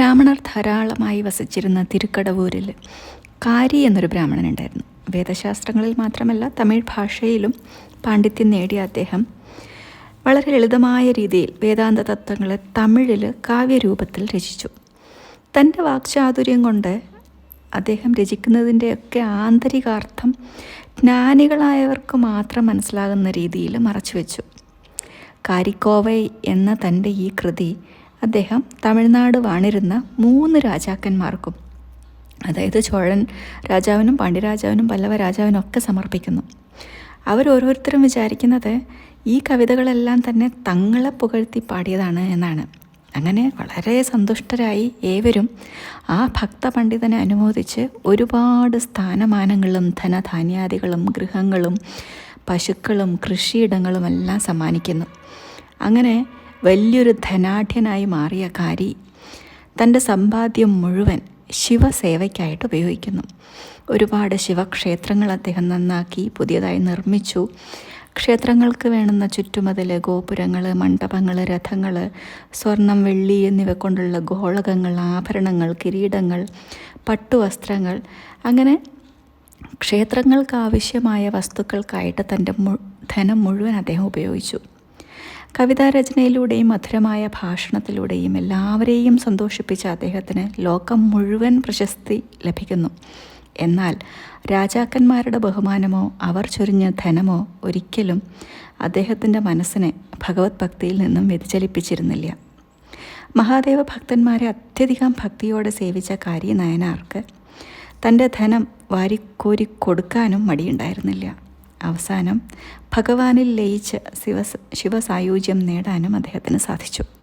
ബ്രാഹ്മണർ ധാരാളമായി വസിച്ചിരുന്ന തിരുക്കടവൂരിൽ കാരി എന്നൊരു ബ്രാഹ്മണൻ ഉണ്ടായിരുന്നു. വേദശാസ്ത്രങ്ങളിൽ മാത്രമല്ല തമിഴ് ഭാഷയിലും പാണ്ഡിത്യം നേടിയ അദ്ദേഹം വളരെ ലളിതമായ രീതിയിൽ വേദാന്ത തത്വങ്ങളെ തമിഴിൽ കാവ്യരൂപത്തിൽ രചിച്ചു. തന്റെ വാക്ചാതുര്യം കൊണ്ട് അദ്ദേഹം രചിക്കുന്നതിന്റെയൊക്കെ ആന്തരികാർത്ഥം ജ്ഞാനികളായവർക്ക് മാത്രം മനസ്സിലാകുന്ന രീതിയിൽ മറച്ചു വെച്ചു കാരിക്കോവൈ എന്ന തന്റെ ഈ കൃതി അദ്ദേഹം തമിഴ്നാട് വാണിരുന്ന മൂന്ന് രാജാക്കന്മാർക്കും അതായത് ചോഴൻ രാജാവിനും പാണ്ഡ്യരാജാവിനും പല്ലവ രാജാവിനും ഒക്കെ സമർപ്പിക്കുന്നു. അവരോരോരുത്തരും വിചാരിക്കുന്നത് ഈ കവിതകളെല്ലാം തന്നെ തങ്ങളെ പുകഴ്ത്തി പാടിയതാണ് എന്നാണ്. അങ്ങനെ വളരെ സന്തുഷ്ടരായി ഏവരും ആ ഭക്ത പണ്ഡിതനെ അനുമോദിച്ച് ഒരുപാട് സ്ഥാനമാനങ്ങളും ധനധാന്യാദികളും ഗൃഹങ്ങളും പശുക്കളും കൃഷിയിടങ്ങളും എല്ലാം സമ്മാനിക്കുന്നു. അങ്ങനെ വലിയൊരു ധനാഢ്യനായി മാറിയ കാരി തന്റെ സമ്പാദ്യം മുഴുവൻ ശിവസേവയ്ക്കായിട്ട് ഉപയോഗിക്കുന്നു. ഒരുപാട് ശിവക്ഷേത്രങ്ങൾ അദ്ദേഹം നന്നാക്കി പുതിയതായി നിർമ്മിച്ചു. ക്ഷേത്രങ്ങൾക്ക് വേണ്ടുന്ന ചുറ്റുമതിൽ ഗോപുരങ്ങൾ മണ്ഡപങ്ങൾ രഥങ്ങൾ സ്വർണം വെള്ളി എന്നിവ കൊണ്ടുള്ള ഗോളകങ്ങൾ ആഭരണങ്ങൾ കിരീടങ്ങൾ പട്ടുവസ്ത്രങ്ങൾ അങ്ങനെ ക്ഷേത്രങ്ങൾക്ക് ആവശ്യമായ വസ്തുക്കൾക്കായിട്ട് തന്റെ ധനം മുഴുവൻ അദ്ദേഹം ഉപയോഗിച്ചു. കവിതാരചനയിലൂടെയും മധുരമായ ഭാഷണത്തിലൂടെയും എല്ലാവരെയും സന്തോഷിപ്പിച്ച അദ്ദേഹത്തിന് ലോകം മുഴുവൻ പ്രശസ്തി ലഭിക്കുന്നു. എന്നാൽ രാജാക്കന്മാരുടെ ബഹുമാനമോ അവർ ചൊരിഞ്ഞ ധനമോ ഒരിക്കലും അദ്ദേഹത്തിന്റെ മനസ്സിനെ ഭഗവത് ഭക്തിയിൽ നിന്നും വ്യതിചലിപ്പിച്ചിരുന്നില്ല. മഹാദേവ ഭക്തന്മാരെ അത്യധികം ഭക്തിയോടെ സേവിച്ച കാര്യ നയനാർക്ക് തന്റെ ധനം വാരിക്കോരി കൊടുക്കാനും മടിയുണ്ടായിരുന്നില്ല. അവസാനം ഭഗവാനിൽ ലയിച്ച് ശിവ ശിവസായുജ്യം നേടാനും അദ്ദേഹത്തിന് സാധിച്ചു.